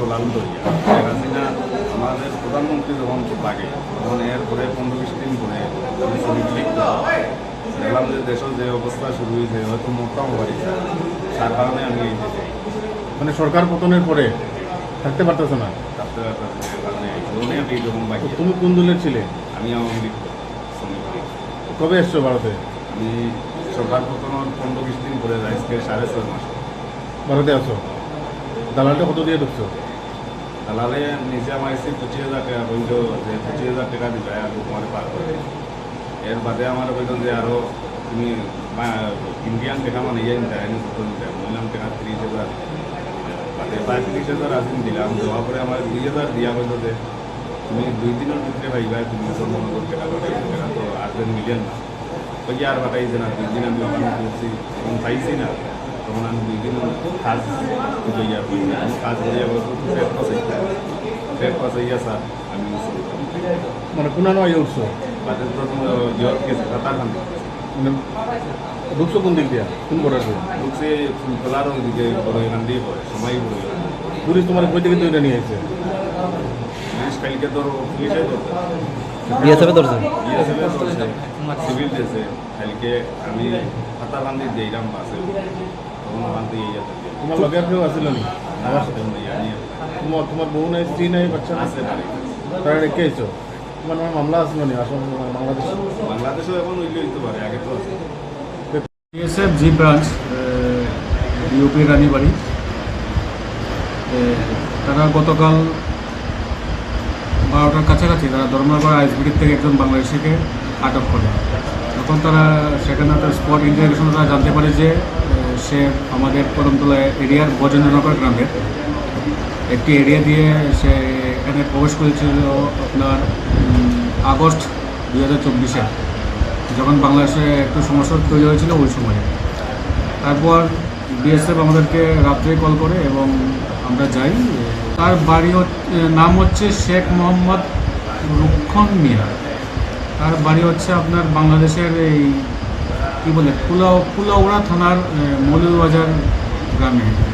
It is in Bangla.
দলাল দরিয়া। শেখ হাসিনা আমাদের প্রধানমন্ত্রী যখন লাগে তখন এরপরে পনেরো বিশ দিন পরে দেখলাম যে দেশের যে অবস্থা শুরু হয়েছে হয়তো মোটাও বাড়িছে তার কারণে আমি এই মানে সরকার পতনের পরে থাকতে পারতেছে না? তারপরে কারণে লোনে এইরকম বাকি তুমি কোন দলের ছিলে? আমি আওয়ামী লীগ কবে এসছো ভারতে? আমি সরকার পতনের পনেরো বিশ দিন পরে আজকে সাড়ে ছয় মাস। ভারতে আছো। দালালটা কত দিয়ে ঢুকছো? দালালে নিজে আমার এসে পঁচিশ হাজার টাকা বলল যে পঁচিশ হাজার টাকা দিবে আর তোমার পার করে এর বাদে আমার বলল যে আরও তুমি বা- ইন্ডিয়ান টাকা মানে ইয়ে নিতে আইনি কত নিতে বললাম টাকা ত্রিশ হাজার বাদে পঁয়ত্রিশ হাজার আসিন দিলাম দেওয়ার পরে আমার দুই হাজার দিয়া বলল যে তুমি দুই দিনের ভিতরে ভাইবা তুমি তোর মনে করো টাকা পাঠাই টাকা তো আর দিন মিলিয়ন না ওই যে আর পাঠাইছে না দুই দিন আমি ওখানে করছি তখন পাইছি না তখন আমি দুই দিন কাজ করছি আমি কাজ করিয়া বলতো ফের পাসাইয়া ফের পাসাইয়া স্যার আমি মানে পুনানো আগে উঠছো বাদে তো তোমার ইয়র গেছে কাতার মানে ঢুকছো কোন দিক দিয়া? কোন বর্ডার দিয়ে? ঢুকছে ফুলতলার ওইদিকে বড় এখান দিয়ে পড়ে সময় পড়ে। পুলিশ তোমার কই থেকে তৈরি নিয়ে আসছে পুলিশ কালকে তোর পুলিশে ধরছে। বিএসএফে ধরছে? বিএসএফে ধরছে সিভিল দিয়েছে। কালকে আমি কাতার বান্ধি দিয়েছিলাম বাসে। তোমার লগে কেউ আসছিল নি? আমার সাথে ইয়ে তোমার তোমার বউ নাই স্ত্রী নাই বাচ্চা আছে তারা রেখে আইছো? তোমার মামলা আসলো নি? আসল বাংলাদেশ বাংলাদেশেও এখন উইলে হইতে পারে আগে তো আছে। BSF G branch UP Ranibari তারা গতকাল বারোটার কাছাকাছি তারা ধর্মনগর আইসবিটির থেকে একজন বাংলাদেশিকে আটক করে তখন তারা সেখানে তার স্পট ইন্টারভিউশনে তারা জানতে পারে যে সে আমাদের কদমতলা এরিয়ার বজেন্দ্রনগর গ্রামের। একটি এরিয়া দিয়ে সে এখানে প্রবেশ করেছিল আপনার আগস্ট দু হাজার চব্বিশে। যখন বাংলাদেশে একটু সমস্যা তৈরি হয়েছিল ওই সময়ে। তারপর বিএসএফ আমাদেরকে রাত্রে কল করে এবং আমরা যাই। তার বাড়ি নাম হচ্ছে শেখ মোহাম্মদ রুক্ষণ মিয়া। তার বাড়ি হচ্ছে আপনার বাংলাদেশের এই কী বলে? পুলাও কুলাউড়া থানার মৌলবাজার গ্রামে।